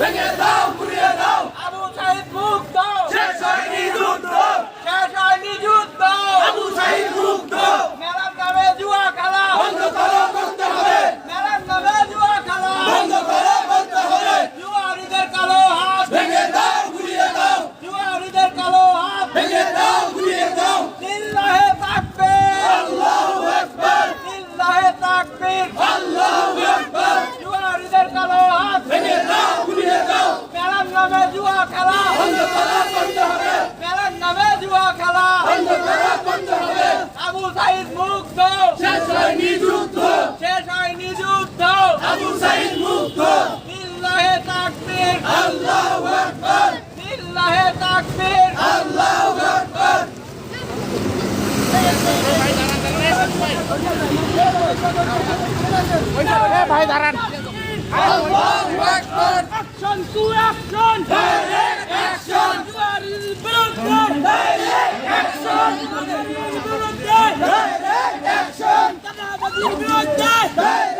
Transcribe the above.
ভেঙে দাও গুড়িয়ে দাও। আবু সাহিদ মুক্ত শেষ হয়নি যুদ্ধ। শেষ হয়নি যুদ্ধ। আবু সাহিদ মুক্ত মেলার নামে জুয়া খেলা। বন্ধ করো করতে হবে। মেলার নামে জুয়া খেলা। বন্ধ করো করতে হবে। জুয়ারিদের কালো হাত। ভেঙে দাও গুড়িয়ে দাও। জুয়ারিদের কালো হাত। ভেঙে দাও গুড়িয়ে দাও। লিল্লাহে তাকবীর। আল্লাহু আকবার। লিল্লাহে তাকবীর। যুদ্ধ। শেষ হয়নি যুদ্ধ। শেষ হয়নি যুদ্ধ। আবু সাইদ মুক্ত লিল্লাহে তাকবীর। আল্লাহু আকবার। লিল্লাহে তাকবীর। আল্লাহু আকবার। ভাই দাঁড়ান আল্লাহু আকবার। Action to action direct action you are belong direct 我们站！